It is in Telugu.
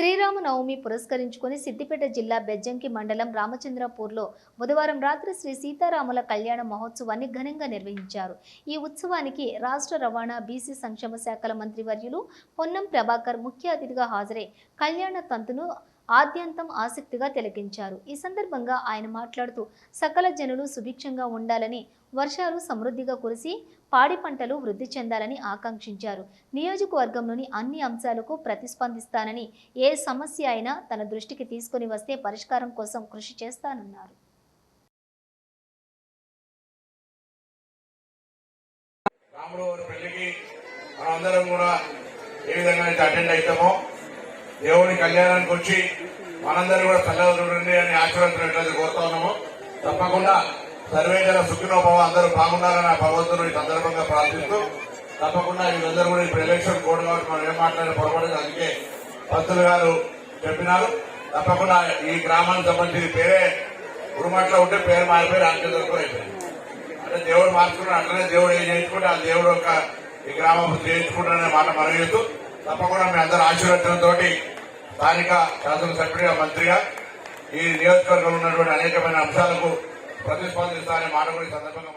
శ్రీరామనవమి పురస్కరించుకొని సిద్దిపేట జిల్లా బెజ్జంకి మండలం రామచంద్రపూర్లో బుధవారం రాత్రి శ్రీ సీతారాముల కళ్యాణ మహోత్సవాన్ని ఘనంగా నిర్వహించారు. ఈ ఉత్సవానికి రాష్ట్ర రవాణా బీసీ సంక్షేమ శాఖల మంత్రివర్యులు పొన్నం ప్రభాకర్ ముఖ్య అతిథిగా హాజరై కళ్యాణ తంతును ఆద్యంతం ఆసక్తిగా తిలకించారు. ఈ సందర్భంగా ఆయన మాట్లాడుతూ సకల జనులు సుభిక్షంగా ఉండాలని వర్షాలు సమృద్ధిగా కురిసి పాడి పంటలు వృద్ధి చెందాలని ఆకాంక్షించారు. నియోజకవర్గంలోని అన్ని అంశాలకు ప్రతిస్పందిస్తానని ఏ సమస్య అయినా తన దృష్టికి తీసుకొని వస్తే పరిష్కారం కోసం కృషి చేస్తానన్నారు. రాముడు వారి పెళ్ళికి మనందరం కూడా ఏ విధంగా అయితే అటెండ్ అవుతామో దేవుడి కళ్యాణానికి వచ్చి మనందరూ కూడా చల్లగా చూడండి అని ఆశీర్వదించినట్లయితే కోరుతా ఉన్నాము. తప్పకుండా సర్వే సుఖినోభవ అందరూ బాగున్నారని ఆ భగవంతుడు ఈ సందర్భంగా ప్రార్థిస్తూ తప్పకుండా వీళ్ళందరూ కూడా ఇప్పుడు ఎలక్షన్ కోడ్ కాబట్టి మనం ఏం మాట్లాడే పొరపడదు అందుకే పంతులు గారు చెప్పినారు. తప్పకుండా ఈ గ్రామానికి సంబంధించి పేరే ఉరుమట్లో ఉంటే పేరు మారిపోయి రామచంద్రపురం అంటే దేవుడు మార్చుకున్నాడు అట్లనే దేవుడు ఏం చేయించుకుంటే ఆ దేవుడు ఒక ఈ గ్రామం చేయించుకుంటాడనే మాట మనం చేస్తూ తప్పకుండా మీ అందరూ ఆశీర్వచనంతో స్థానిక శాసనసభ్యుడిగా మంత్రిగా ఈ నియోజకవర్గంలో ఉన్నటువంటి అనేకమైన అంశాలకు ప్రతిస్పందిస్తారనే మాట కూడా సందర్భంగా